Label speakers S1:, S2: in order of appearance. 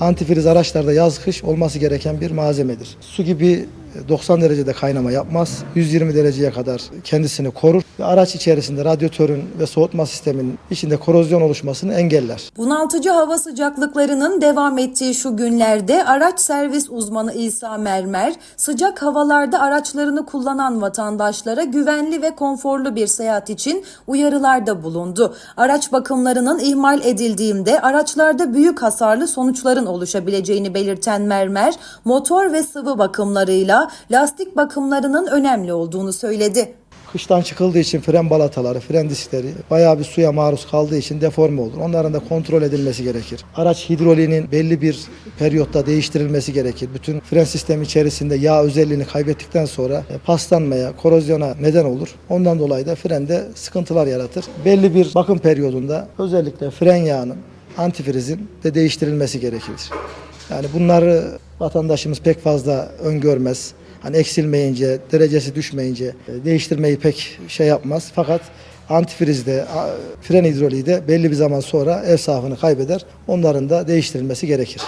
S1: Antifriz araçlarda yaz kış olması gereken bir malzemedir. Su gibi 90 derecede kaynama yapmaz. 120 dereceye kadar kendisini korur ve araç içerisinde radyatörün ve soğutma sisteminin içinde korozyon oluşmasını engeller.
S2: Bunaltıcı hava sıcaklıklarının devam ettiği şu günlerde araç servis uzmanı İsa Mermer, sıcak havalarda araçlarını kullanan vatandaşlara güvenli ve konforlu bir seyahat için uyarılarda bulundu. Araç bakımlarının ihmal edildiğinde araçlarda büyük hasarlı sonuçların oluşabileceğini belirten Mermer, motor ve sıvı bakımlarıyla lastik bakımlarının önemli olduğunu söyledi.
S1: Kıştan çıkıldığı için fren balataları, fren diskleri bayağı bir suya maruz kaldığı için deforme olur. Onların da kontrol edilmesi gerekir. Araç hidroliğinin belli bir periyotta değiştirilmesi gerekir. Bütün fren sistemi içerisinde yağ özelliğini kaybettikten sonra e, paslanmaya, korozyona neden olur. Ondan dolayı da frende sıkıntılar yaratır. Belli bir bakım periyodunda özellikle fren yağının, antifrizin de değiştirilmesi gerekir. Yani bunları vatandaşımız pek fazla öngörmez. Hani eksilmeyince, derecesi düşmeyince e, değiştirmeyi pek şey yapmaz. Fakat antifrizde, fren hidroliği de belli bir zaman sonra ev safını kaybeder. Onların da değiştirilmesi gerekir.